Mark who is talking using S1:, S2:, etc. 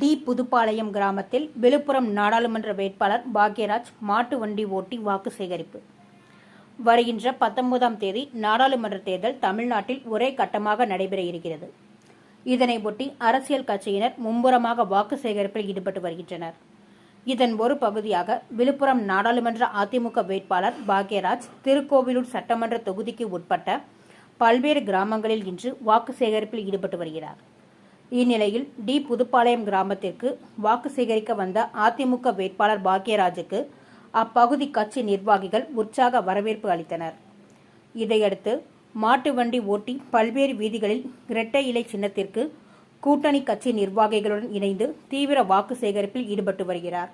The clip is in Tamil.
S1: டி. புதுப்பாளையம் கிராமத்தில் விழுப்புரம் நாடாளுமன்ற வேட்பாளர் பாக்யராஜ் மாட்டு வண்டி ஓட்டி வாக்கு சேகரிப்பு. வருகின்ற பத்தொன்பதாம் தேதி நாடாளுமன்ற தேர்தல் தமிழ்நாட்டில் ஒரே கட்டமாக நடைபெற இருக்கிறது. இதனை ஒட்டி அரசியல் கட்சியினர் மும்முரமாக வாக்கு சேகரிப்பில் ஈடுபட்டு வருகின்றனர். இதன் ஒரு பகுதியாக விழுப்புரம் நாடாளுமன்ற அதிமுக வேட்பாளர் பாக்யராஜ் திருக்கோவிலூர் சட்டமன்ற தொகுதிக்கு உட்பட்ட பல்வேறு கிராமங்களில் இன்று வாக்கு சேகரிப்பில் ஈடுபட்டு வருகிறார். இந்நிலையில் டி புதுப்பாளையம் கிராமத்திற்கு வாக்கு சேகரிக்க வந்த அதிமுக வேட்பாளர் பாக்யராஜுக்கு அப்பகுதி கட்சி நிர்வாகிகள் உற்சாக வரவேற்பு அளித்தனர். இதையடுத்து மாட்டு வண்டி ஓட்டி பல்வேறு வீதிகளில் இரட்டை இலை சின்னத்திற்கு கூட்டணி கட்சி நிர்வாகிகளுடன் இணைந்து தீவிர வாக்கு சேகரிப்பில் ஈடுபட்டு வருகிறார்.